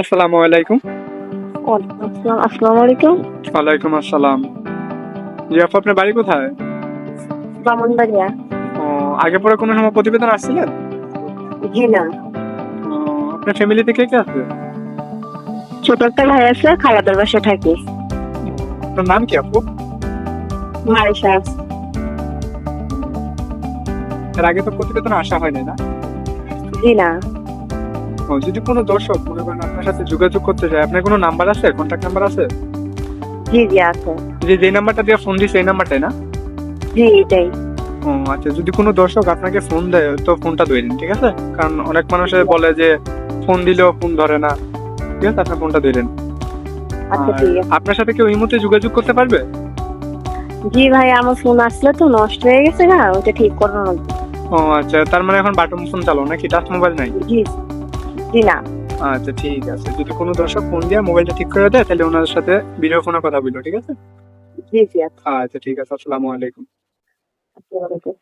আসসালামু আলাইকুম। আসসালামু আলাইকুম। ওয়ালাইকুম আসসালাম। জি আপু আপনার বাড়ি কোথায়? ব্রাহ্মণবাড়িয়া ও, আগে পরে কোনো সময় প্রতিবেদন আসছিলেন? জি না। আপনার ফ্যামিলিতে কে কে আছে? ছোট একটা ভাই আছে খালাদের বাসায় থাকি। আপনার নাম কি আপু? মারিশা এর আগে তো প্রতিবেদন আসা হয়নি না? জি না। যদি কোনো দর্শক মনে করেন আপনার সাথে যোগাযোগ করতে চায় আপনার কোনো নাম্বার আছে? কন্ট্যাক্ট নাম্বার আছে? জি জি আছে। যে যে নাম্বারটা দিয়ে ফোন দিছে এই নাম্বারটাই না? জি এটাই। ও আচ্ছা যদি কোনো দর্শক আপনাকে ফোন দেয় তো ফোনটা ধরেন ঠিক আছে? কারণ অনেক মানুষে বলে যে ফোন দিলেও ফোন ধরে না। ঠিক আছে? আপনার ফোনটা ধরেন আচ্ছা আপনার সাথে কেউ এই মুহূর্তে যোগাযোগ করতে পারবে? জি ভাই আমার ফোন আসলে তো নষ্ট হয়ে গেছে না ওটা ঠিক করানো লাগবে। ও আচ্ছা তার মানে এখন বাটন ফোন চালো নাকি? টাচ মোবাইল নাই? জি। জি না আচ্ছা ঠিক আছে। যদি কোনো দর্শক ফোন দিয়ে মোবাইলটা ঠিক করে দেয় তাহলে ওনাদের সাথে ভিডিও ফোনে কথা বলব ঠিক আছে? জি জি আচ্ছা। আচ্ছা ঠিক আছে। আসসালামু আলাইকুম। আসসালামু আলাইকুম।